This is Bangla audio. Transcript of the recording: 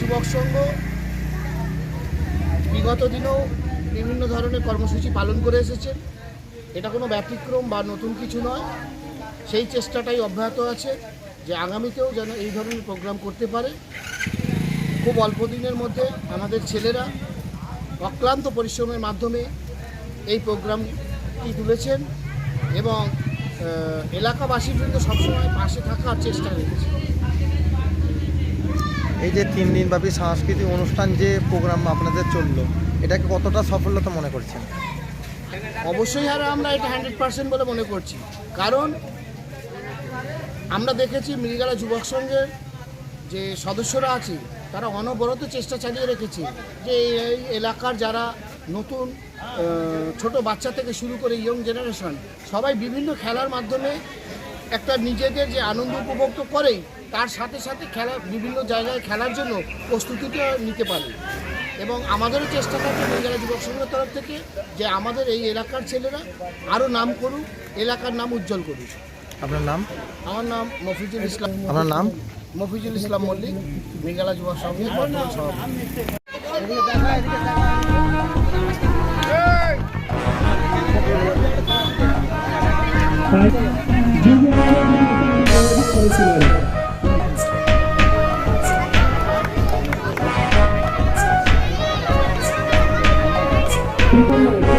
যুবক সংঘ বিগত দিনেও বিভিন্ন ধরনের কর্মসূচি পালন করে এসেছেন। এটা কোনো ব্যতিক্রম বা নতুন কিছু নয়। সেই চেষ্টাটাই অব্যাহত আছে যে আগামীতেও যেন এই ধরনের প্রোগ্রাম করতে পারে। খুব অল্প দিনের মধ্যে আমাদের ছেলেরা অক্লান্ত পরিশ্রমের মাধ্যমে এই প্রোগ্রামটি তুলেছেন এবং এলাকাবাসীর কিন্তু সবসময় পাশে থাকার চেষ্টা রেখেছে এই যে তিন দিন দিনব্যাপী সাংস্কৃতিক অনুষ্ঠান যে প্রোগ্রাম আপনাদের চলল, এটাকে কতটা সফলতা মনে করছেন? অবশ্যই আর আমরা এটা হান্ড্রেড পার্সেন্ট বলে মনে করছি। কারণ আমরা দেখেছি মৃগালা যুবক সংঘের যে সদস্যরা আছে, তারা অনবরত চেষ্টা চালিয়ে রেখেছে যে এই এলাকার যারা নতুন ছোট বাচ্চা থেকে শুরু করে ইয়ং জেনারেশন সবাই বিভিন্ন খেলার মাধ্যমে একটা নিজেদের যে আনন্দ উপভোগ তো করেই তার সাথে সাথে খেলা বিভিন্ন জায়গায় খেলার জন্য প্রস্তুতিটা নিতে পারে। এবং আমাদেরও চেষ্টা থাকে মহিলা যুবক সংঘের তরফ থেকে যে আমাদের এই এলাকার ছেলেরা আরও নাম করুক এলাকার নাম উজ্জ্বল করুক। আপনার নাম? আমার নাম মফিজুল ইসলাম আপনার নাম? মফিজুল ইসলাম মল্লিক মেঘালা যুবক সংঘের বর্তমান সভাপতি। 이번에